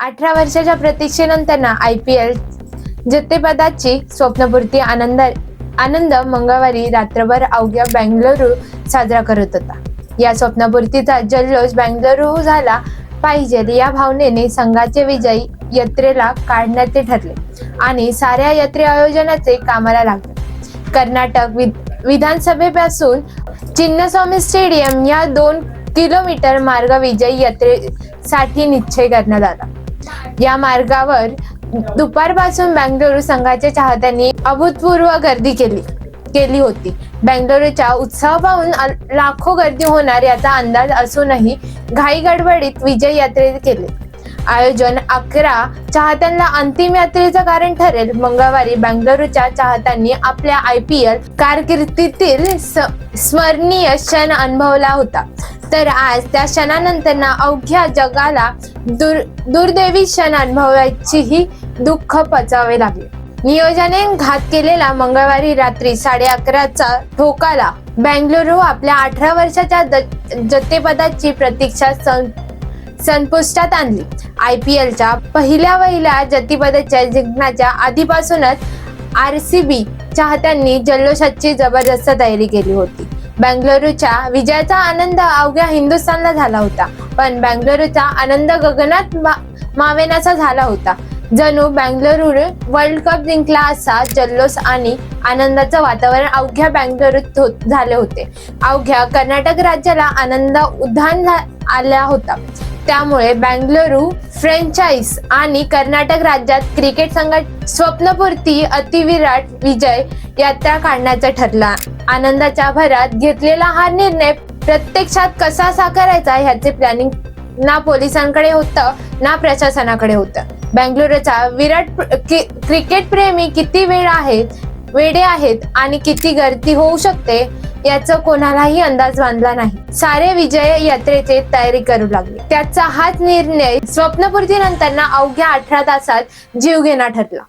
अठरा वर्षाच्या प्रतीक्षेनंतर ना आय पी एल जेतेपदाची स्वप्नपूर्ती आनंद आनंद मंगळवारी रात्रभर अवघ्या बेंगळुरू साजरा करत होता. या स्वप्नपूर्तीचा जल्लोष बेंगळुरू झाला पाहिजे या भावनेने संघाचे विजयी यात्रेला काढण्याचे ठरले आणि साऱ्या यात्रे आयोजनाचे कामाला लागले. कर्नाटक विध- विधानसभेपासून चिन्नस्वामी स्टेडियम या दोन किलोमीटर मार्ग विजयी यात्रेसाठी निश्चय करण्यात आला. या मार्गावर दुपारपासून बेंगळुरू संघाच्या चाहत्यांनी अभूतपूर्व गर्दी केली केली होती. बेंगळुरूच्या उत्साह पाहून लाखो गर्दी होणार याचा अंदाज असूनही घाई गडबडीत विजय यात्रे केले आयोजन अकरा चाहत्यांना अंतिम यात्रेचं कारण ठरेल. मंगळवारी बेंगळुरूच्या चाहत्यांनी आपल्या आय पी एल कारकिर्दीतील स्मरणीय क्षण अनुभवला होता. तर आज त्या क्षणानंतर ना अवघ्या जगाला दुर दुर्दैवी क्षण अनुभवायचीही दुःख पचावे लागले. नियोजने घात केलेला मंगळवारी रात्री साडे अकराचा ठोकाला बेंगळुरू आपल्या अठरा वर्षाच्या द- जतेपदाची प्रतीक्षा सं संपुष्टात आणली. आय पी एलच्या पहिल्या वहिल्या जतीपदाच्या जिंकण्याच्या आधीपासूनच आर सी बी चाहत्यांनी जल्लोषाची जबरदस्त तयारी केली होती. बेंगळुरूच्या विजयाचा आनंद अवघ्या हिंदुस्थानला झाला होता. पण बेंगळुरूचा आनंद गगनात मा- मावेनाचा झाला होता. जणू बेंगळुरू वर्ल्ड कप जिंकला असा जल्लोष आणि आनंदाचं वातावरण अवघ्या बेंगळुरूत हो-, झाले होते. अवघ्या कर्नाटक राज्याला आनंद उद्धान आल्या होता. त्यामुळे बेंगळुरू फ्रँचाईज आणि कर्नाटक राज्यात क्रिकेट संघात स्वप्नपूर्ती अतिविराट विजय यात्रा काढण्याचा ठरला. आनंदाच्या भरात घेतलेला हा निर्णय प्रत्यक्षात कसा साकारायचा ह्याचे प्लॅनिंग ना पोलिसांकडे होतं ना प्रशासनाकडे होतं. बेंगळुरूचा विराट कि- क्रिकेट प्रेमी किती वेळ आहेत वेडे आहेत आणि किती गर्दी होऊ शकते याचा कोणालाही अंदाज बांधला नाही. सारे विजय यात्रेचे तयारी करू लागले. त्याचा हाच निर्णय स्वप्नपूर्तीनंतर अवघ्या अठरा तासात जीवघेणा ठरला.